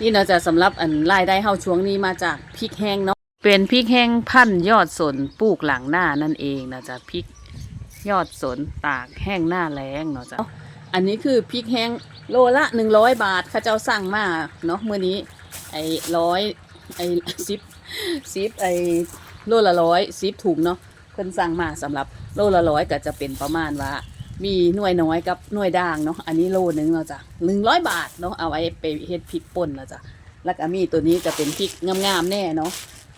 นี่เนาจะสำหรับอันรายได้เฮาช่วงนี้มาจากพริกแห้งเนาะเป็นพริกแห้งพันยอดสนปลูกหลังหน้านั่นเองนะจ๊ะพริกยอดสนตากแห้งหน้าแล้งเนาะจ้ะอันนี้คือพริกแห้งโลละหนึ่งร้อยบาทข้าเจ้าสั่งมาเนาะเมื่อนี้ไอ้ร้อยไอ้ซิปซิปไอ้โลละร้อยซิปถุงเนาะเพิ่นสั่งมาสำหรับโลละร้อยก็จะเป็นประมาณว่า มีหน่วยน้อยกับหน่วยด่างเนาะอันนี้โลนึงเนาจะหนึ่งร้อยบาทเนาะเอาไว้ไปเฮ็ดพริกป่นเนาจะแล้วก็มีตัวนี้ก็เป็นพริกงามๆแน่เนาะ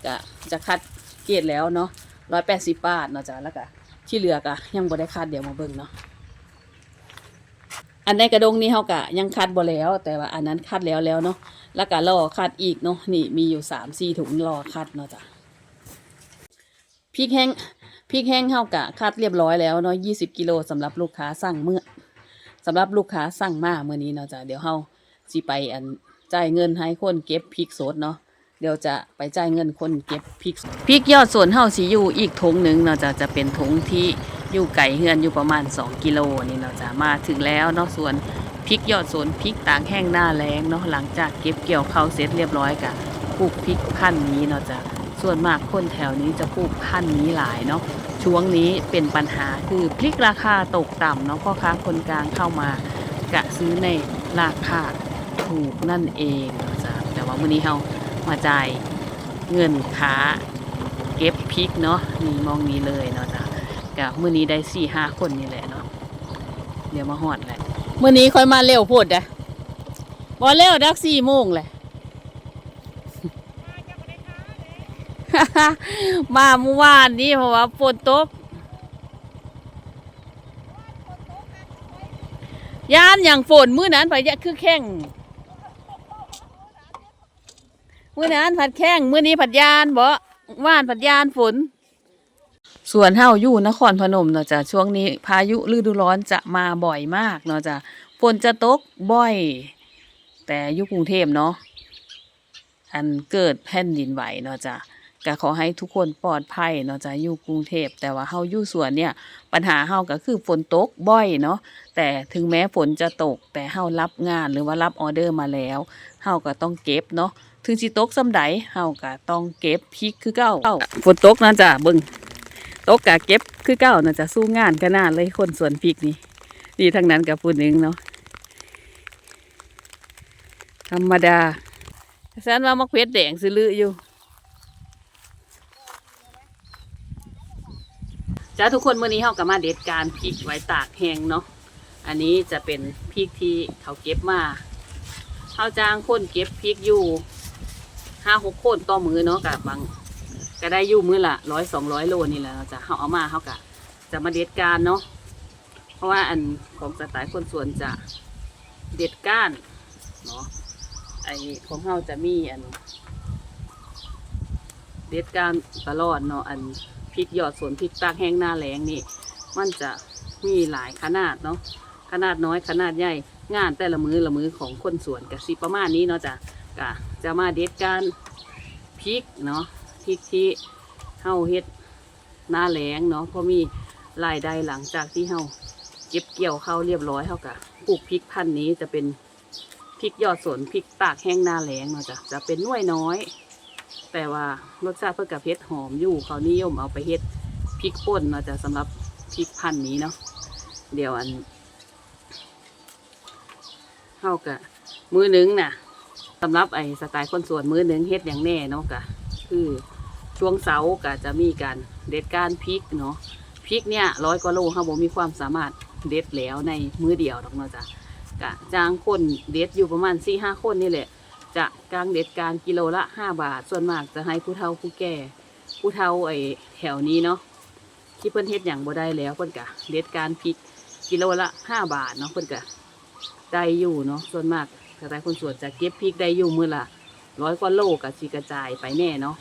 ก็จะคัดเกรดแล้วเนาะร้อยแปดสิบบาทเนาะจ้ะแล้วก็ที่เหลือก็ยังบ่ได้คัดเดี๋ยวมาเบิ่งเนาะอันในกระดงนี้เฮากะยังคัดบ่แล้ว แต่ว่าอันนั้นคัดแล้วแล้วเนาะแล้วก็รอคัดอีกเนาะนี่มีอยู่สามสี่ถุงรอคัดเนาะจ้ะพริกแห้ง พริกแห้งเฮากะคัดเรียบร้อยแล้วเนาะ20กิโลสำหรับลูกค้าสั่งเมื่อสำหรับลูกค้าสั่งมาเมื่อนี้เนาะจ้ะเดี๋ยวเฮาสิไปอันจ่ายเงินให้คนเก็บพริกสดเนาะเดี๋ยวจะไปจ่ายเงินคนเก็บพริกพริกยอดสวนเฮาสิอยู่อีกถุงหนึ่งเนาะจ้ะจะเป็นถุงที่อยู่ไก่เฮือนอยู่ประมาณ 2 กิโลนี่เนาะจ้ะมาถึงแล้วเนาะส่วนพริกยอดสวนพริกต่ากแห้งหน้าแล้งเนาะหลังจากเก็บเกี่ยวเข้าวเสร็จเรียบร้อยกะปลูกพริกพันธุ์นี้เนาะจ้ะ ส่วนมากคนแถวนี้จะปลูกพันธุ์นี้หลายเนาะช่วงนี้เป็นปัญหาคือพริกราคาตกต่ำเนาะพ่อค้าคนกลางเข้ามากะซื้อในราคาถูกนั่นเองนะจ้ะแต่ว่ามื้อนี้เฮามาจ่ายเงินค้าเก็บพริกเนาะนี่มองนี้เลยเนาะจ้ะกะมื้อนี้ได้สี่ห้าคนนี่แหละเนาะเดี๋ยวมาหอดแหละมื้อนี้ค่อยมาเร็วโพดเด้อบ่เร็วดักสี่โมงแหละ มาเมื่อวานนี้เพราะว่าฝนตกย่านอย่างฝนมื้อนั้นไปยะคือแข้งมื้อนั้นผัดแข้งมื้อนี้ผัดยานบ่ว่านผัดยานฝน ส่วนเฮาอยู่นครพนมเนาะจ้ะช่วงนี้พายุฤดูร้อนจะมาบ่อยมากเนาะจ้ะฝนจะตกบ่อย แต่อยู่กรุงเทพเนาะอันเกิดแผ่นดินไหวเนาะจ้ะ ก็ขอให้ทุกคนปลอดภัยเนาะจะอยู่กรุงเทพแต่ว่าเฮาอยู่สวนเนี่ย ปัญหาเฮาก็คือฝนตกบ่อยเนาะแต่ถึงแม้ฝนจะตก แต่เฮารับงานหรือว่ารับออเดอร์มาแล้วเฮาก็ต้องเก็บเนาะถึงสิตกส่ำใดเฮาก็ต้องเก็บพริกคือเก่าฝนตกนะจ้ะเบิ่งตกก็เก็บคือเก่านะจ้ะสู้งานขนาดเลยคนสวนพริกนี่ดีทั้งนั้นกับผู้หนึงเนาะธรรมดาแสนว่ามะเขือแดงซื้อลืออยู่ จ้าทุกคนเมื่อนี้เราก็มาเด็ดการพริกไว้ตากแห้งเนาะ อันนี้จะเป็นพริกที่เขาเก็บมาเขาจ้างคนเก็บพริกอยู่ห้าหกคนต่อมือเนาะกับบางก็ได้อยู่มือละร้อยสองร้อยโลนี่แหละเนาจะเขาเอามาเขากะจะมาเด็ดการเนาะ เพราะว่าอันของสไตล์คนส่วนจะเด็ดก้านเนาะ ไอของเขาจะมีอัน เด็ดการตลอดเนาะอัน พริกยอดสวนพริกตากแห้งหน้าแรงนี่มันจะมีหลายขนาดเนาะขนาดน้อยขนาดใหญ่งานแต่ละมือละมือของคนสวนกับสิประมาณนี้เนาะจ้ะกะจะมาเด็ดการพริกเนาะพริกที่เฮาเฮ็ดหน้าแรงเนาะเพราะมีรายได้หลังจากที่เฮาเก็บเกี่ยวเข้าเรียบร้อยเฮากะปลูกพริกพันธุ์นี้จะเป็นพริกยอดสวนพริกตากแห้งหน้าแรงเนาะจ้ะจะเป็นน่วยน้อย แต่ว่ารสชาติเพื่อกับเฮ็ดหอมอยู่เขานิยมเอาไปเฮ็ดพริกป่นเนาะจะสำหรับพริกพันธุ์นี้เนาะเดี๋ยวอันเท่ากับมือหนึ่งน่ะสำหรับไอ้สไตล์คนส่วนมือหนึ่งเฮ็ดอย่างแน่เนาะกะคือช่วงเสาร์ก็จะมีการเด็ดการพริกเนาะพริกเนี่ยร้อยกว่าโลเขาบอกมีความสามารถเด็ดแล้วในมือเดียวดอกเนาะจ้ะกะจ้างคนเด็ดอยู่ประมาณสี่ห้าคนนี่แหละ จะกลางเด็ดการกิโลละห้าบาท ส่วนมากจะให้ผู้เฒ่าผู้แก่ ผู้เฒ่าไอ้แถวนี้เนาะที่เพิ่นเฮ็ดอย่างบ่ได้แล้วเพิ่นกะเด็ดการพริกกิโลละห้าบาทเนาะเพิ่นกะได้อยู่เนาะส่วนมากแต่แต่คนส่วนจะเก็บพริกได้อยู่มื้อละร้อยกว่าโลกะสิกระจายไปแน่เนาะ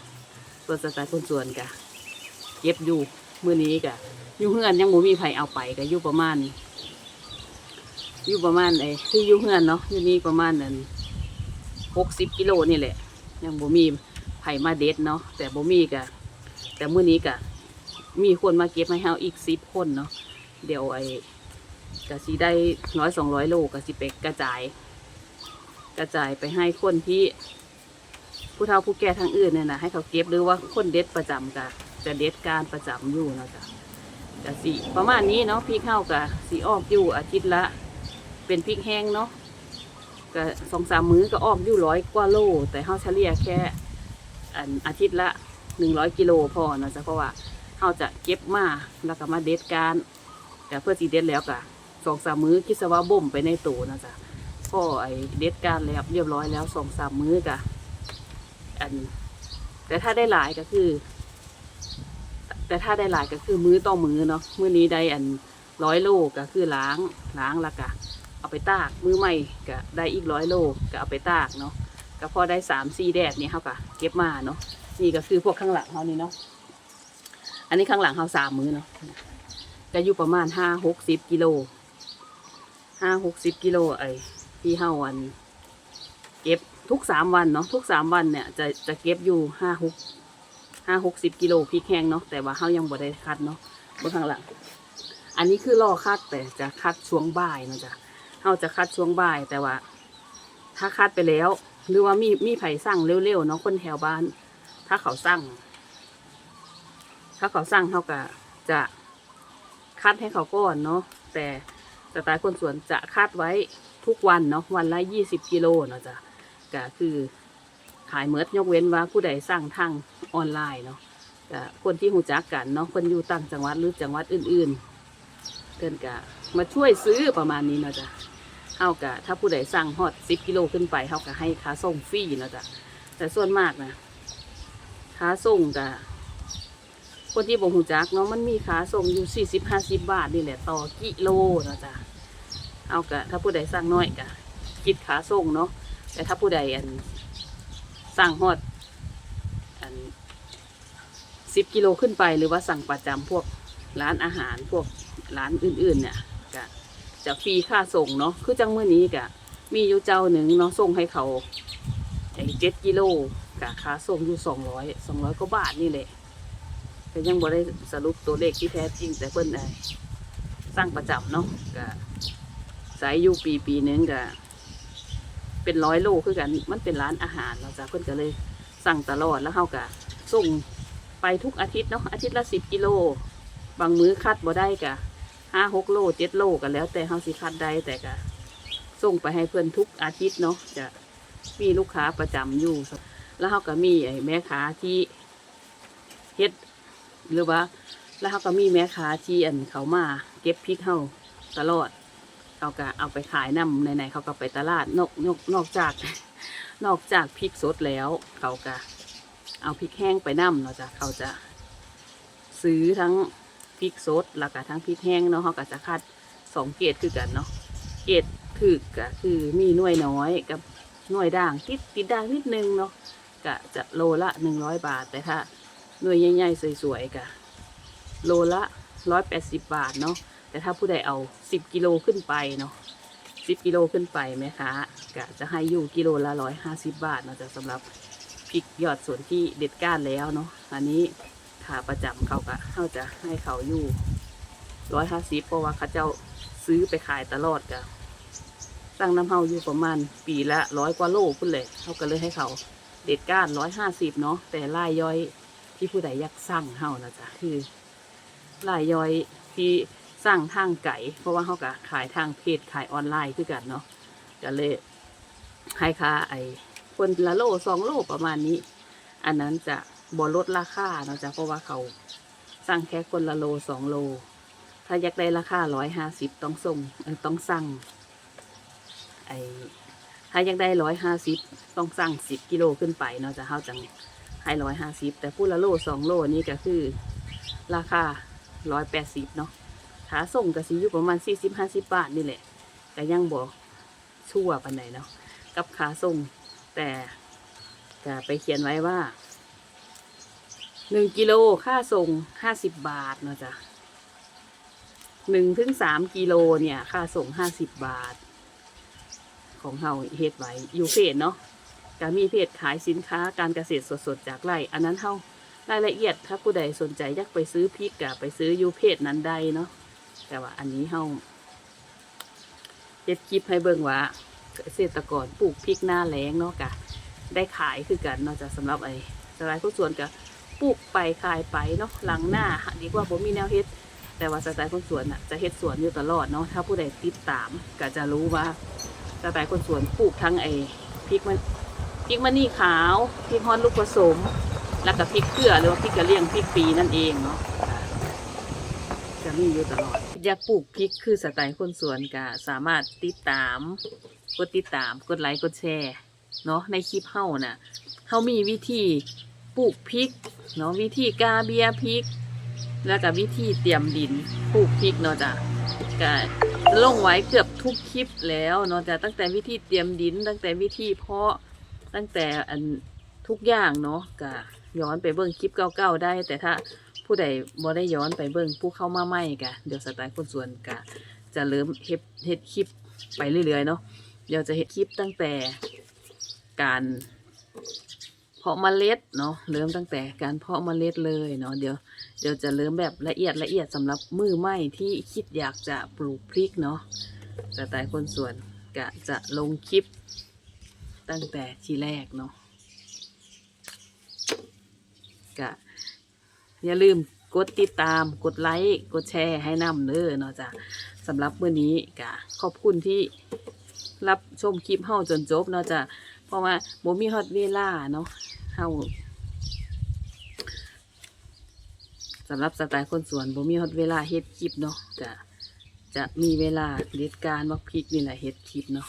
ส่วนสไตล์คนส่วนกะเก็บอยู่มื้อนี้กะอยู่เฮือนยังบ่มีไผเอาไปกะอยู่ประมาณอยู่ประมาณไอ้ที่อยู่เฮือนเนาะอยู่นี่ประมาณนั้น หกสิบกิโลนี่แหละ ยังบ่มีไผมาเด็ดเนาะแต่บ่มีกะแต่เมื้อนี้กะมีคนมาเก็บให้เฮาอีกสิบคนเนาะเดี๋ยวไอ้กะสิได้ร้อยสองร้อยโลกะสิไปกระจาย กระจายไปให้คนที่ ผู้เฒ่าผู้แก่ทางอื่นเนี่ยนะให้เขาเก็บหรือว่าคนเด็ดประจำกะจะเด็ดการประจำอยู่เนาะจ้ะกะสีประมาณนี้เนาะพริกเข้ากะสีออกอยู่อาทิตย์ละ เป็นพริกแห้งเนาะ ก็สองสามมื้อก็ออกอยู่ร้อยกว่าโล แต่เฮาเฉลี่ยแค่อันอาทิตย์ละหนึ่งร้อยกิโลพอนะจ้ะเพราะว่าเฮาจะเก็บมาแล้วก็มาเด็ดการแต่เพื่อสีเด็ดแล้วกะสองสามมื้อคิดซะว่าบ่มไปในตู้นะจ๊ะพอไอเด็ดการแล้วเรียบร้อยแล้วสองสามมื้อกะอัน แต่ถ้าได้หลายก็คือ แต่ถ้าได้หลายก็คือมื้อต่อมื้อเนาะมื้อนี้ได้อันร้อยโลก็คือล้างล้างละกะ เอาไปตากมือใหม่ก็ได้อีกร้อยโลก็เอาไปตากเนาะก็พอได้สามสี่แดดเนี่ยเขาก็เก็บมาเนาะนี่ก็คือพวกข้างหลังเขานี่เนาะอันนี้ข้างหลังเขาสามมือเนาะก็อยู่ประมาณห้าหกสิบกิโลห้าหกสิบกิโลไอ้ที่เฮาอัน เก็บทุกสามวันเนาะทุกสามวันเนี่ยจะจะเก็บอยู่ห้าหกห้าหกสิบกิโลพริกแห้งเนาะแต่ว่าเฮายังบ่ได้คัดเนาะบนข้างหลัง อันนี้คือรอคัดแต่จะคัดช่วงบ่ายเนาะจ้ะ เฮาจะคัดช่วงบ่ายแต่ว่า ถ้าคัดไปแล้ว หรือว่ามีมีไผ่สั่งเร็วๆเนาะคนแถวบ้าน ถ้าเขาสั่ง ถ้าเขาสั่งเขาก็จะคัดให้เขาก่อนเนาะแต่สไตล์คนสวนจะคัดไว้ทุกวันเนาะวันละยี่สิบกิโลเนาะจ้ะก็คือขายเมิดยกเว้นว่าผู้ใดสั่งทางออนไลน์เนาะก็คนที่หูจักกันเนาะคนอยู่ต่างจังหวัดหรือจังหวัดอื่นๆเกินกะมาช่วยซื้อประมาณนี้เนาะจ้ะ เฮากะถ้าผู้ใดสั่งฮอดสิบกิโลขึ้นไปเฮากะให้ค่าส่งฟรีเนาะจ้ะแต่ส่วนมากนะค่าส่งกะคนที่บ่หูจักเนาะมันมีขาส่งอยู่สี่สิบห้าสิบบาทนี่แหละต่อกิโลเนาะจ้ะเอากะถ้าผู้ใดสั่งน้อยกะคิดขาส่งเนาะแต่ถ้าผู้ใดอันสั่งฮอดอันสิบกิโลขึ้นไปหรือว่าสั่งประจำพวกร้านอาหารพวกร้านอื่นๆเนี่ย จะฟรีค่าส่งเนาะคือจังเมื่อนี้กะ มีอยู่เจ้าหนึ่งเนาะส่งให้เขาไอ้เจ็ดกิโลกะค่าส่งอยู่สองร้อยสองร้อยกว่าบาทนี่แหละแต่ยังบ่ได้สรุปตัวเลขที่แท้จริงแต่เพิ่นได้สร้างประจำเนาะก็สายอยู่ปีปีหนึงก็เป็นร้อยโลคือกันมันเป็นร้านอาหารเนาจ้ะเพิ่นก็เลยสั่งตลอดแล้วเฮาก็ส่งไปทุกอาทิตย์เนาะอาทิตย์ละสิบกิโล บางมื้อคัดบ่ได้ก็ ห้าหกโลเจ็ดโลกันแล้ว แต่เฮาสิคัดได้แต่ก็ส่งไปให้เพิ่อนทุกอาทิตย์เนาะจะมีลูกค้าประจำอยู่ แล้วเฮาก็มีไอ้แม่ค้าที่เฮ็ดหรือว่า แล้วเขาก็มีแม่ค้าที่อันเขามาเก็บพริกเขาตลอดเขาก็เอาไปขายนำไหนๆเขาก็ไปตลาดนอกนอกนอกจาก นอกจากพริกสดแล้ว เขาก็เอาพริกแห้งไปนำเนาะจ้ะเขาจะซื้อทั้ง พริกสดแล้วก็ทั้งพริกแห้งเนาะเขาก็จะคัดสองเกรดคือกันเนาะเกรดคือก็คือมีหน่วยน้อยกับหน่วยด่างติดติดด่างนิดนึงเนาะก็จะโลละหนึ่งร้อยบาทแต่ถ้าหน่วยใหญ่ๆสวยๆกะโลละร้อยแปดสิบบาทเนาะแต่ถ้าผู้ใดเอาสิบกิโลขึ้นไปเนาะสิบกิโลขึ้นไปไหมคะกะจะให้อยู่กิโลละร้อยห้าสิบบาทเนาะจะสำหรับพริกยอดส่วนที่เด็ดก้านแล้วเนาะอันนี้ ขาประจำเขากะเขาจะให้เขาอยู่ร้อยห้าสิบเพราะว่าเขาเจ้าซื้อไปขายตลอดกะตั้งน้ำเฮาอยู่ประมาณปีละร้อยกว่าโลพุ่นเลยเขาก็เลยให้เขาเด็ดก้านร้อยห้าสิบเนาะแต่ลายย่อยที่ผู้ใดอยากสั่งเฮานะจ๊ะคือรายย่อยที่สั่งทางไก่เพราะว่าเฮาก็ขายทางเพจขายออนไลน์คือกันเนาะก็เลยให้ค่าไอ้คนละโลสองโลประมาณนี้ อันนั้นจะ บ่ลดราคาเนาะจ๊ะเพราะว่าเขาสั่งแค่คนละโลสองโล ถ้าอยากได้ราคาร้อยห้าสิบต้องส่งต้องสั่งไอ้ถ้าอยากได้ร้อยห้าสิบต้องสั่งสิบกิโลขึ้นไปเนาะจะเฮาจังให้ร้อยห้าสิบแต่พูดละโลสองโลนี่ก็คือราคาร้อยแปดสิบเนาะขาส่งก็สิอยู่ประมาณสี่สิบห้าสิบบาทนี่แหละแต่ยังบอกชั่วปันไหนเนาะกับขาส่งแต่จะไปเขียนไว้ว่า หนึ่งกิโลค่าส่งห้าสิบบาทเนาะจ้ะหนึ่งถึงสามกิโลเนี่ย ค่าส่งห้าสิบบาท ของเฮาเฮ็ดไว้อยู่เพจเนาะก็มีเพจขายสินค้าการเกษตรสดๆ จากไร่ อันนั้นเท่ารายละเอียดถ้าผู้ใดสนใจอยากไปซื้อพริกก็ไปซื้ออยู่เพจนั้นได้เนาะแต่ว่าอันนี้เฮาเฮ็ดคลิปให้เบิ่งว่าเกษตรกรปลูกพริกหน้าแล้งเนาะกะ ได้ขายคือกันเนาะจ้ะสำหรับไอ้สไลด์คนสวนกะ ปลูกไปขายไปเนาะหลังหน้าดีกว่าผมมีแนวเฮ็ด แต่ว่าสไตล์คนสวนน่ะจะเฮ็ดสวนอยู่ตลอดเนาะถ้าผู้ใดติดตามก็จะรู้ว่าสไตล์คนสวนปลูกทั้งไอ้พริกมันพริกมันนี่ขาวพริกฮอนลูกผสม แล้วก็พริกเกลือหรือว่าพริกกระเลี่ยงพริกปีนั่นเองเนาะค่ะจะมีอยู่ตลอด อยากปลูกพริกคือสไตล์คนสวนก็สามารถติดตาม กดติดตามกดไลค์กดแชร์เนาะในคลิปเฮาน่ะเฮามีวิธี ปลูกพริกเนาะวิธีกาเบียพริก แล้วก็วิธีเตรียมดินปลูกพริกเนาะจ้ะก็ลงไว้เกือบทุกคลิปแล้วเนาะจ้ะตั้งแต่วิธีเตรียมดิน ตั้งแต่วิธีเพาะตั้งแต่อันทุกอย่างเนาะก็ย้อนไปเบิ่งคลิปเก่าๆได้ แต่ถ้าผู้ใดบ่ได้ย้อนไปเบิ่งผู้เข้ามาใหม่กะเดี๋ยวสไตล์คนส่วนกะจะเริ่มเฮ็ดเฮ็ดคลิปไปเรื่อยๆเนาะเดี๋ยวจะเฮ็ดคลิปตั้งแต่การ เพาะเมล็ดเนาะเริ่มตั้งแต่การเพาะเมล็ดเลยเนาะเดี๋ยวเดี๋ยวจะเริ่มแบบละเอียดละเอียดสำหรับมือใหม่ที่คิดอยากจะปลูกพริกเนาะแต่แต่คนส่วนกะจะลงคลิป ตั้งแต่ทีแรกเนาะกะอย่าลืมกดติดตามกดไลค์กดแชร์ให้นำเด้อเนาะจ้ะสำหรับมื้อนี้กะขอบคุณที่รับชมคลิปเฮาจนจบเนาะจ้ะ เพราะว่าบ่มีฮอดเวลาเนาะเฮาสำหรับสไตล์คนสวนบ่มีฮอดเวลาเฮ็ดคลิปเนาะจะจะมีเวลาเด็ดการว่าพริกนี่แหละเฮ็ดคลิปเนาะ